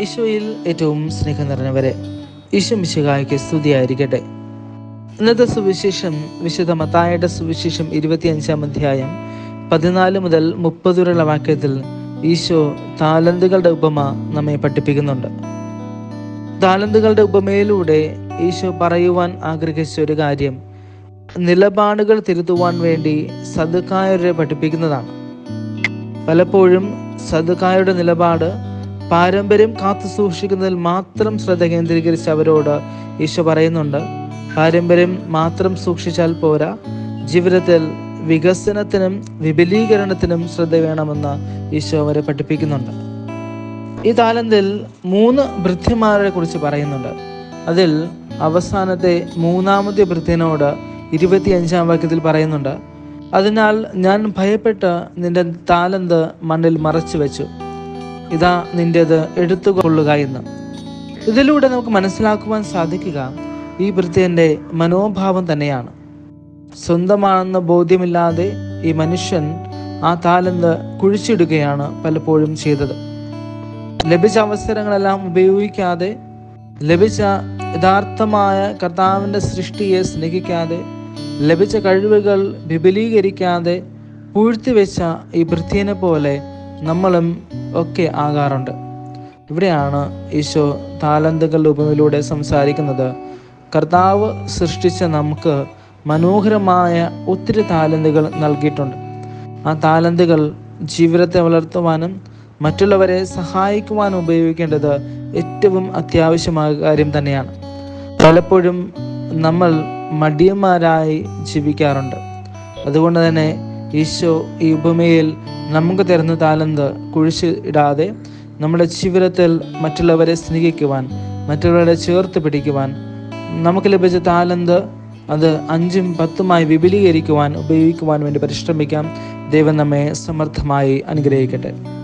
ഈശോയിൽ ഏറ്റവും സ്നേഹം നിറഞ്ഞവരെ ഈശോ മിശുകായ്ക്ക് സ്തുതിയായിരിക്കട്ടെ. ഇന്നത്തെ സുവിശേഷം വിശുദ്ധ മത്തായുടെ സുവിശേഷം ഇരുപത്തിയഞ്ചാം അധ്യായം പതിനാല് മുതൽ മുപ്പത് വരെയുള്ള വാക്യത്തിൽ ഈശോ താലന്തുകളുടെ ഉപമ നമ്മെ പഠിപ്പിക്കുന്നുണ്ട്. താലന്തുകളുടെ ഉപമയിലൂടെ ഈശോ പറയുവാൻ ആഗ്രഹിച്ച ഒരു കാര്യം നിലപാടുകൾ തിരുത്തുവാൻ വേണ്ടി സദുക്കായരെ പഠിപ്പിക്കുന്നതാണ്. പലപ്പോഴും സദുക്കായുടെ നിലപാട് പാരമ്പര്യം കാത്തു സൂക്ഷിക്കുന്നതിൽ മാത്രം ശ്രദ്ധ കേന്ദ്രീകരിച്ച് അവരോട് ഈശോ പറയുന്നുണ്ട് പാരമ്പര്യം മാത്രം സൂക്ഷിച്ചാൽ പോരാ. ജീവിതത്തിൽ വികസനത്തിനും വിപുലീകരണത്തിനും ശ്രദ്ധ വേണമെന്ന് ഈശോ അവരെ പഠിപ്പിക്കുന്നുണ്ട്. ഈ താലന്തിൽ മൂന്ന് വൃദ്ധിമാരെ കുറിച്ച് പറയുന്നുണ്ട്. അതിൽ അവസാനത്തെ മൂന്നാമത്തെ ഭൃത്യനോട് ഇരുപത്തിയഞ്ചാം വാക്യത്തിൽ പറയുന്നുണ്ട് അതിനാൽ ഞാൻ ഭയപ്പെട്ട് നിന്റെ താലന്ത് മണ്ണിൽ മറച്ചു വെച്ചു ഇതാ നിന്റേത് എടുത്തുകൊള്ളുക എന്ന്. ഇതിലൂടെ നമുക്ക് മനസ്സിലാക്കുവാൻ സാധിക്കുക ഈ വൃത്തിന്റെ മനോഭാവം തന്നെയാണ്. സ്വന്തമാണെന്ന ബോധ്യമില്ലാതെ ഈ മനുഷ്യൻ ആ താലന്ത് കുഴിച്ചിടുകയാണ് പലപ്പോഴും ചെയ്തത്. ലഭിച്ച അവസരങ്ങളെല്ലാം ഉപയോഗിക്കാതെ ലഭിച്ച യഥാർത്ഥമായ കർത്താവിന്റെ സൃഷ്ടിയെ സ്നേഹിക്കാതെ ലഭിച്ച കഴിവുകൾ വിപുലീകരിക്കാതെ പൂഴ്ത്തിവെച്ച ഈ വൃത്തിയെ പോലെ നമ്മളും ഒക്കെ ആകാറുണ്ട്. ഇവിടെയാണ് ഈശോ താലന്തുകളുടെ ഉപമയിലൂടെ സംസാരിക്കുന്നത്. കർത്താവ് സൃഷ്ടിച്ച നമുക്ക് മനോഹരമായ ഒത്തിരി താലന്തുകൾ നൽകിയിട്ടുണ്ട്. ആ താലന്തുകൾ ജീവിതത്തെ വളർത്തുവാനും മറ്റുള്ളവരെ സഹായിക്കുവാനും ഉപയോഗിക്കേണ്ടത് ഏറ്റവും അത്യാവശ്യമായ കാര്യം തന്നെയാണ്. പലപ്പോഴും നമ്മൾ മടിയന്മാരായി ജീവിക്കാറുണ്ട്. അതുകൊണ്ട് തന്നെ ഈശോ ഈ ഉപമയിൽ നമുക്ക് തരുന്ന താലന്ത് കുഴിച്ച് ഇടാതെ നമ്മുടെ ജീവിതത്തിൽ മറ്റുള്ളവരെ സ്നേഹിക്കുവാൻ മറ്റുള്ളവരെ ചേർത്ത് പിടിക്കുവാൻ നമുക്ക് ലഭിച്ച താലന്ത് അത് അഞ്ചും പത്തുമായി വിപുലീകരിക്കുവാൻ ഉപയോഗിക്കുവാൻ വേണ്ടി പരിശ്രമിക്കാം. ദൈവം നമ്മെ സമർത്ഥമായി അനുഗ്രഹിക്കട്ടെ.